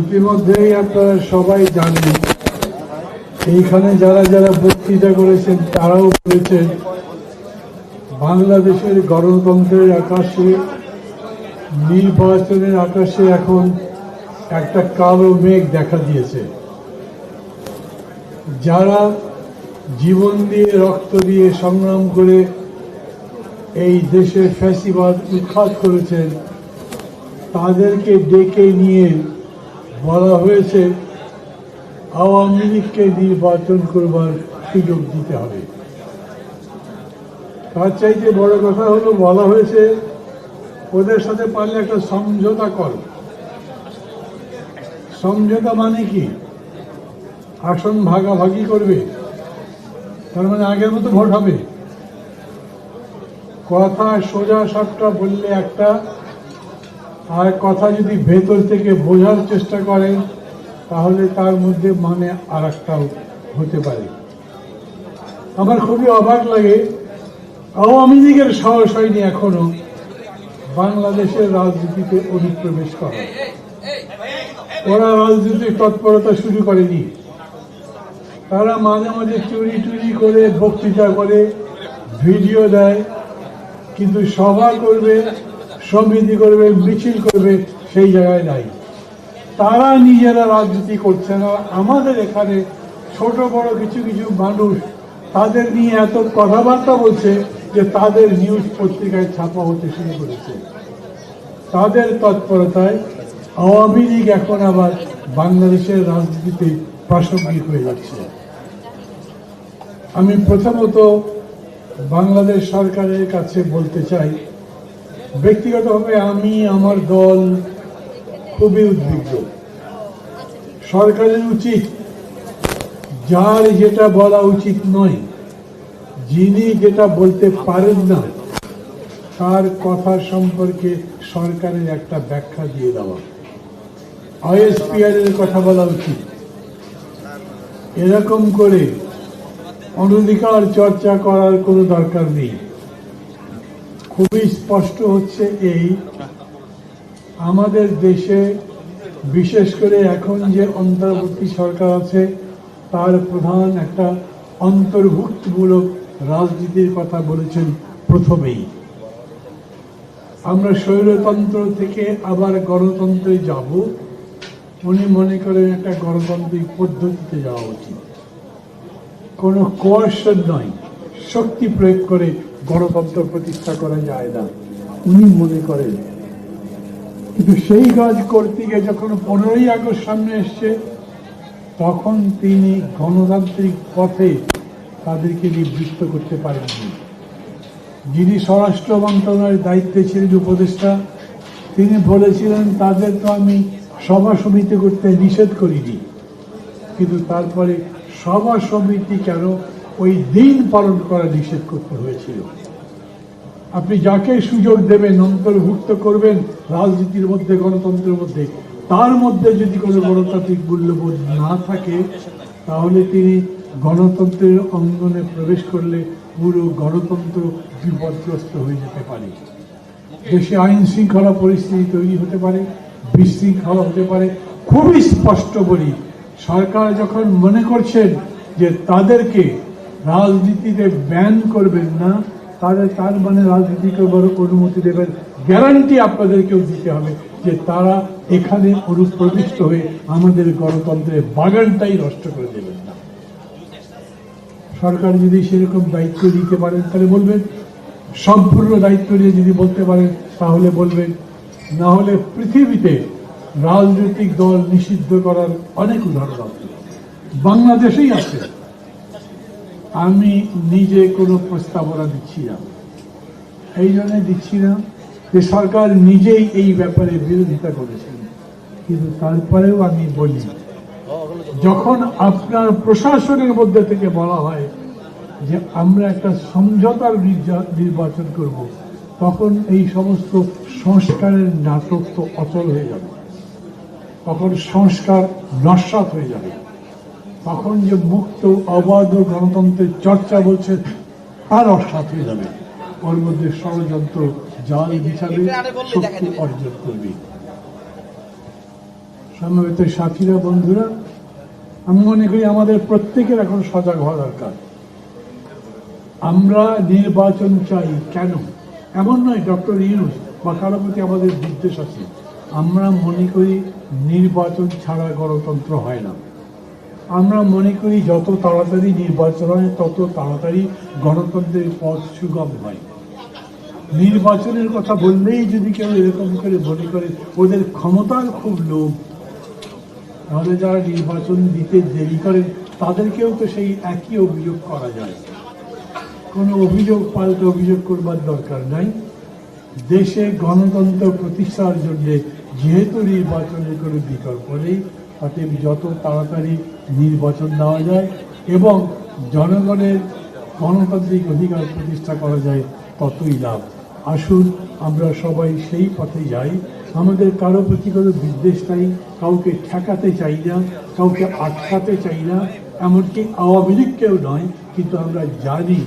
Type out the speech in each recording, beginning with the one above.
ইতিমধ্যেই আপনারা সবাই জানেন, এইখানে যারা যারা বক্তৃতা করেছেন, তারাও বলেছেন, বাংলাদেশের গণতন্ত্রের আকাশে, নির্বাচনের আকাশে এখন একটা কালো মেঘ দেখা দিয়েছে। যারা জীবন দিয়ে রক্ত দিয়ে সংগ্রাম করে এই দেশের ফ্যাসিবাদ উৎখাত করেছেন, তাদেরকে ডেকে নিয়ে বলা হয়েছে, আওয়ামী লীগকে নির্বাচন করবার সুযোগ দিতে হবে। তার চাইতে বড় কথা হলো, বলা হয়েছে, ওদের সাথে পারলে একটা সমঝোতা কর। সমঝোতা মানে কি? আসন ভাগাভাগি করবে। তার মানে আগের মতো ভোট হবে। কথা সোজা সাপটা বললে একটা আর কথা যদি ভেতর থেকে বোঝার চেষ্টা করেন তাহলে তার মধ্যে মানে আর হতে পারে। আমার খুবই অবাক লাগে, আওয়ামী লীগের সাহস হয়নি এখনও বাংলাদেশের রাজনীতিতে অনুপ্রবেশ করা। ওরা রাজনৈতিক তৎপরতা শুরু করেনি। তারা মাঝে মাঝে চুরি টুরি করে, বক্তৃতা করে, ভিডিও দেয়, কিন্তু সভা করবে সমিতি করবে, মিছিল করবে, সেই জায়গায় নাই। তারা নিজেরা রাজনীতি করছে না। আমাদের এখানে ছোট, বড় কিছু কিছু মানুষ তাদের নিয়ে এত কথাবার্তা বলছে যে তাদের নিউজ পত্রিকায় ছাপা হতে শুরু করেছে। তাদের তৎপরতায় আওয়ামী লীগ এখন আবার বাংলাদেশের রাজনীতিতে প্রাসঙ্গিক হয়ে যাচ্ছে। আমি প্রথমত বাংলাদেশ সরকারের কাছে বলতে চাই ব্যক্তিগতভাবে আমি আমার দল খুবই উদ্বিগ্ন। সরকারের উচিত যার যেটা বলা উচিত নয়, যিনি যেটা বলতে পারেন না, তার কথা সম্পর্কে সরকারের একটা ব্যাখ্যা দিয়ে দেওয়া। আইএসপিআর এর কথা বলা উচিত। এরকম করে অনধিকার চর্চা করার কোনো দরকার নেই। খুবই স্পষ্ট হচ্ছে এই, আমাদের দেশে বিশেষ করে এখন যে অন্তর্বর্তী সরকার আছে, তার প্রধান একটা অন্তর্ভুক্তমূলক রাজনীতির কথা বলেছেন প্রথমেই। আমরা স্বৈরতন্ত্র থেকে আবার গণতন্ত্রে যাব, উনি মনে করেন একটা গণতান্ত্রিক পদ্ধতিতে যাওয়া উচিত। কোনো কোয়ার্সন নয়, শক্তি প্রয়োগ করে গণতন্ত্র প্রতিষ্ঠা করা যায় না। উনি মনে করেন, কিন্তু সেই কাজ করতে গিয়ে যখন পনেরোই আগস্ট সামনে এসছে, তখন তিনি গণতান্ত্রিক পথে তাদেরকে নিবৃত্ত করতে পারেননি। যিনি স্বরাষ্ট্র মন্ত্রণালয়ের দায়িত্বে ছিলেন উপদেষ্টা, তিনি বলেছিলেন, তাদের তো আমি সভা সমিতি করতে নিষেধ করিনি। কিন্তু তারপরে সভা সমিতি কেন ওই দিন পালন করা নিষেধ করতে হয়েছিল। আপনি যাকে সুযোগ দেবেন অন্তর্ভুক্ত করবেন, রাজনীতির মধ্যে, গণতন্ত্রের মধ্যে, তার মধ্যে যদি কোনো গণতান্ত্রিক মূল্যবোধ না থাকে, তাহলে তিনি গণতন্ত্রের অঙ্গনে প্রবেশ করলে পুরো গণতন্ত্র বিপদগ্রস্ত হয়ে যেতে পারে। দেশে আইন শৃঙ্খলা পরিস্থিতি তৈরি হতে পারে, বিশৃঙ্খলা হতে পারে। খুবই স্পষ্ট বলি, সরকার যখন মনে করছেন যে তাদেরকে রাজনীতিতে ব্যান করবেন না তাদের তার মানে রাজনীতি করবার অনুমতি দেবেন। গ্যারান্টি আপনাদেরকেও দিতে হবে যে তারা এখানে অনুপ্রবিষ্ট হয়ে আমাদের গণতন্ত্রের বাগানটাই নষ্ট করে দেবেন না। সরকার যদি সেরকম দায়িত্ব দিতে পারেন, তাহলে বলবেন, সম্পূর্ণ দায়িত্ব নিয়ে যদি বলতে পারেন, তাহলে বলবেন, না হলে পৃথিবীতে রাজনৈতিক দল নিষিদ্ধ করার অনেক উদাহরণ বাংলাদেশেই আছে। আমি নিজে কোনো প্রস্তাবনা দিচ্ছি না। এই জন্য দিচ্ছি না যে সরকার নিজেই এই ব্যাপারে বিরোধিতা করেছেন। কিন্তু তারপরেও আমি বলি, যখন আপনার প্রশাসনের মধ্যে থেকে বলা হয় যে আমরা একটা সমঝোতার নির্বাচন করব, তখন এই সমস্ত সংস্কারের নাটক তো অচল হয়ে যাবে। তখন সংস্কার নস্বাত হয়ে যাবে। তখন যে মুক্ত অবাধ গণতন্ত্রের চর্চা বলছে তার অসাত হয়ে যাবে। ওর মধ্যে ষড়যন্ত্র জাল বিছাবে শক্তি অর্জন করবে। সমবেত সাথীরা বন্ধুরা আমি মনে করি আমাদের প্রত্যেকের এখন সজাগ হওয়া দরকার। আমরা নির্বাচন চাই কেন? এমন নয় ডক্টর ইউনুস বা কারও প্রতি আমাদের বিদ্বেষ আছে। আমরা মনে করি নির্বাচন ছাড়া গণতন্ত্র হয় না। আমরা মনে করি যত তাড়াতাড়ি নির্বাচন হয়, তত তাড়াতাড়ি গণতন্ত্রের পথ সুগম হয়। নির্বাচনের কথা বললেই যদি কেউ এরকম করে মনে করে, ওদের ক্ষমতার খুব লোভ। তাহলে যারা নির্বাচন দিতে দেরি করেন তাদেরকেও তো সেই একই অভিযোগ করা যায়। কোনো অভিযোগ, পাল্টে অভিযোগ করবার দরকার নাই। দেশে গণতন্ত্র প্রতিষ্ঠার জন্য যেহেতু নির্বাচনের কোনো বিকল্প নেই অতএব যত তাড়াতাড়ি নির্বাচন দেওয়া যায় এবং জনগণের গণতান্ত্রিক অধিকার প্রতিষ্ঠা করা যায়, ততই লাভ। আসুন, আমরা সবাই সেই পথে যাই। আমাদের কারও প্রতি কোনো বিদ্বেষ নাই, কাউকে ঠেকাতে চাই না, কাউকে আটকাতে চাই না, এমনকি আওয়ামী লীগকেও নয়, কিন্তু আমরা জানি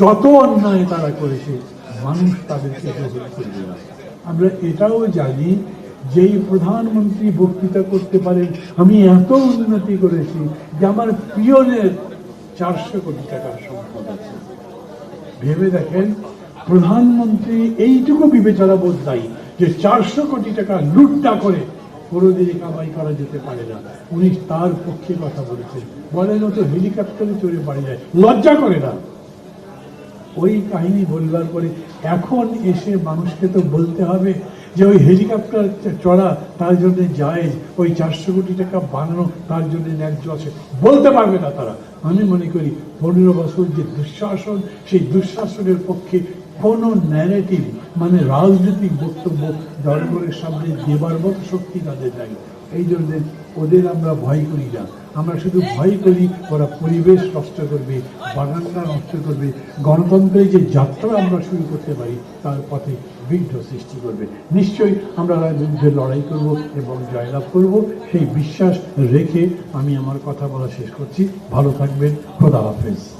যত অন্যায় তারা করেছে, মানুষ তাদেরকে আমরা এটাও জানি যেই প্রধানমন্ত্রী বক্তৃতা করতে পারেন, আমি এত উন্নতি করেছি যে আমার পিয়নের চারশো কোটি টাকার সম্পদ আছে। ভেবে দেখেন, প্রধানমন্ত্রী এইটুকু বিবেচনা বোধ নাই যে চারশো কোটি টাকা লুটটা করে কোনোদিনই কামাই করা যেতে পারে না। উনি তার পক্ষে কথা বলেছেন। বলেন, ও তো হেলিকপ্টারে চড়ে বাড়ি যায়, লজ্জা করে না। ওই কাহিনী বলবার পরে এখন এসে মানুষকে তো বলতে হবে যে ওই হেলিকপ্টার চড়া, তার জন্য যায় ওই চারশো কোটি টাকা বানানো, তার জন্য ন্যায্য আছে। বলতে পারবে না তারা। আমি মনে করি, পনেরো বছর যে দুঃশাসন, সেই দুঃশাসনের পক্ষে কোনো ন্যারেটিভ মানে রাজনৈতিক বক্তব্য জনগণের সামনে দেবার মতো শক্তি তাদের নাই। এই জন্য ওদের আমরা ভয় করি না। আমরা শুধু ভয় করি, ওরা পরিবেশ নষ্ট করবে, বাগানটা নষ্ট করবে। গণতন্ত্রের যে যাত্রা আমরা শুরু করতে পারি, তার পথে বিঘ্ন সৃষ্টি করবে। নিশ্চয়ই আমরা বিরুদ্ধে লড়াই করব এবং জয়লাভ করব। সেই বিশ্বাস রেখে আমি আমার কথা বলা শেষ করছি। ভালো থাকবেন। খোদা হাফেজ।